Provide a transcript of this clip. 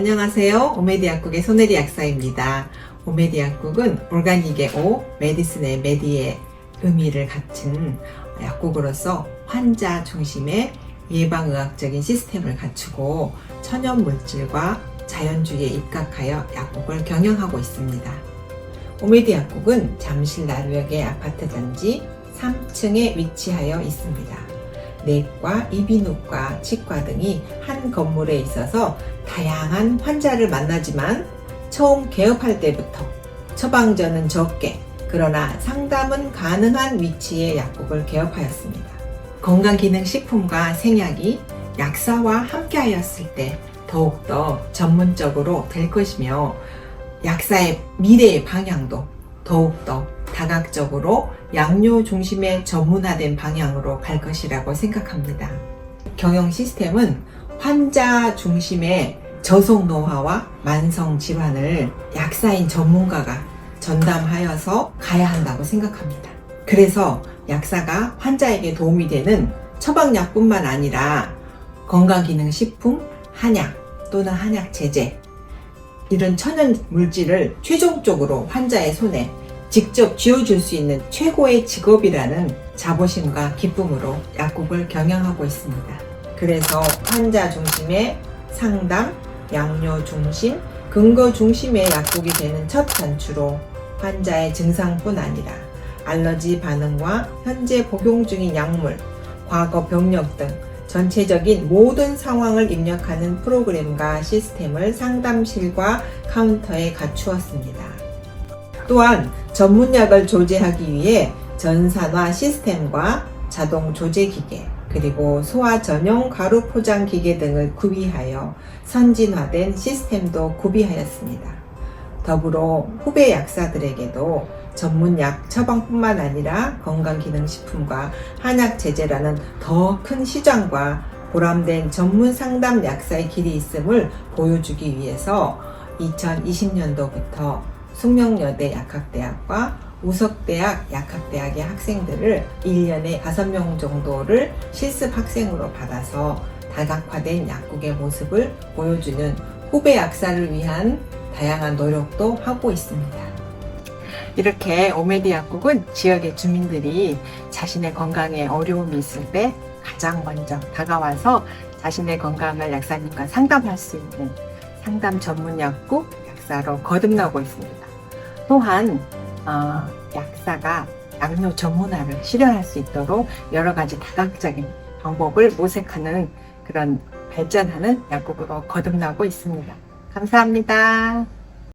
안녕하세요. 오메디 약국의 손혜리 약사입니다. 오메디 약국은 올가닉의 오, 메디슨의 메디의 의미를 갖춘 약국으로서 환자 중심의 예방의학적인 시스템을 갖추고 천연 물질과 자연주의에 입각하여 약국을 경영하고 있습니다. 오메디 약국은 잠실 나루역의 아파트 단지 3층에 위치하여 있습니다. 내과, 이비인후과, 치과 등이 한 건물에 있어서 다양한 환자를 만나지만 처음 개업할 때부터 처방전은 적게 그러나 상담은 가능한 위치의 약국을 개업하였습니다. 건강기능식품과 생약이 약사와 함께하였을 때 더욱더 전문적으로 될 것이며 약사의 미래의 방향도 더욱더 다각적으로 양료 중심의 전문화된 방향으로 갈 것이라고 생각합니다. 경영 시스템은 환자 중심의 저속 노화와 만성 질환을 약사인 전문가가 전담하여서 가야 한다고 생각합니다. 그래서 약사가 환자에게 도움이 되는 처방약뿐만 아니라 건강기능식품, 한약 또는 한약 제제 이런 천연 물질을 최종적으로 환자의 손에 직접 쥐어줄 수 있는 최고의 직업이라는 자부심과 기쁨으로 약국을 경영하고 있습니다. 그래서 환자 중심의 상담, 양료 중심, 근거 중심의 약국이 되는 첫 단추로 환자의 증상뿐 아니라 알러지 반응과 현재 복용 중인 약물, 과거 병력 등 전체적인 모든 상황을 입력하는 프로그램과 시스템을 상담실과 카운터에 갖추었습니다. 또한 전문약을 조제하기 위해 전산화 시스템과 자동 조제 기계, 그리고 소화 전용 가루 포장 기계 등을 구비하여 선진화된 시스템도 구비하였습니다. 더불어 후배 약사들에게도 전문 약 처방뿐만 아니라 건강기능식품과 한약 제제라는 더 큰 시장과 보람된 전문 상담 약사의 길이 있음을 보여주기 위해서 2020년도부터 숙명여대 약학대학과 우석대학 약학대학의 학생들을 1년에 5명 정도를 실습 학생으로 받아서 다각화된 약국의 모습을 보여주는 후배 약사를 위한 다양한 노력도 하고 있습니다. 이렇게 오메디 약국은 지역의 주민들이 자신의 건강에 어려움이 있을 때 가장 먼저 다가와서 자신의 건강을 약사님과 상담할 수 있는 상담 전문 약국 약사로 거듭나고 있습니다. 또한 어, 약사가 양료 전문화를 실현할 수 있도록 여러 가지 다각적인 방법을 모색하는 그런 발전하는 약국으로 거듭나고 있습니다. 감사합니다.